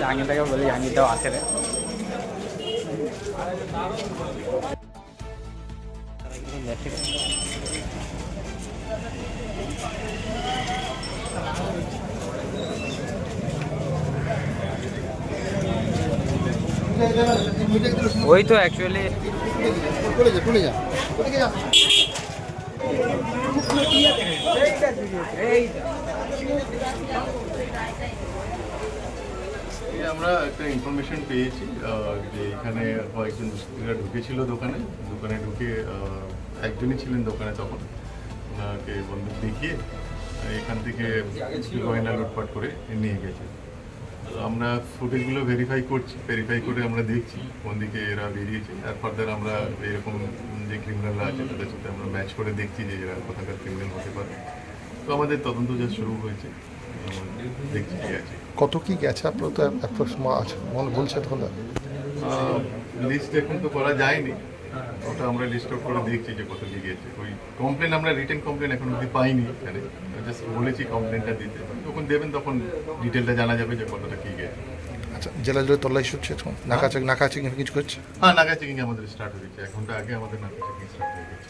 জাহাঙ্গীরদাকে বলি জাহাঙ্গীরদাও আসে রে ওই তো অ্যাকচুয়ালি চলে যা চলে যা ওদিকে যা আমরা একটা ইনফরমেশন পেয়েছি যে এখানে কয়েকজন দুষ্কৃতীরা ঢুকেছিল দোকানে। দোকানে ঢুকে একজনই ছিলেন দোকানে তখন। ওনাকে বন্দুক দেখিয়ে, এখান থেকে গয়না লুটপাট করে নিয়ে গেছে। আমরা ফুটেজগুলো ভেরিফাই করছি ভেরিফাই করে আমরা দেখছি, কোন দিকে এরা বেরিয়েছে। আর ফার্দার আমরা এরকম যে ক্রিমিনালরা আছে, তাদের সাথে আমরা ম্যাচ করে দেখছি যে এরা কোথাকার ক্রিমিনাল হতে পারে। তো আমাদের তদন্ত যা শুরু হয়েছে আমরা দেখছি কি আছে কত কি গেছে? আপনার তো অ্যাপ্রক্স আছে। মনে বলছে তখন লিস্ট এখন তো করা যায়নি। ওটা আমরা লিস্ট আউট করে দেখছি যে কত কি গিয়েছে ওই কমপ্লেন আমরা রিটেন কমপ্লেন এখন অব্দি পাইনি এখানে। জাস্ট বলেছি কমপ্লেনটা দিতে। যখন দেবেন তখন ডিটেলটা জানা যাবে যে কতটা কি গিয়েছে আচ্ছা জেলা জেলা তল্লাশি হচ্ছে এখন নাকা চেক নাকা চেক কিছু করছে হ্যাঁ নাগা চেকিং আমাদের স্টার্ট হয়েছে। এক ঘণ্টা আগে আমাদের নাগা চেকিং স্টার্ট হয়ে গেছে।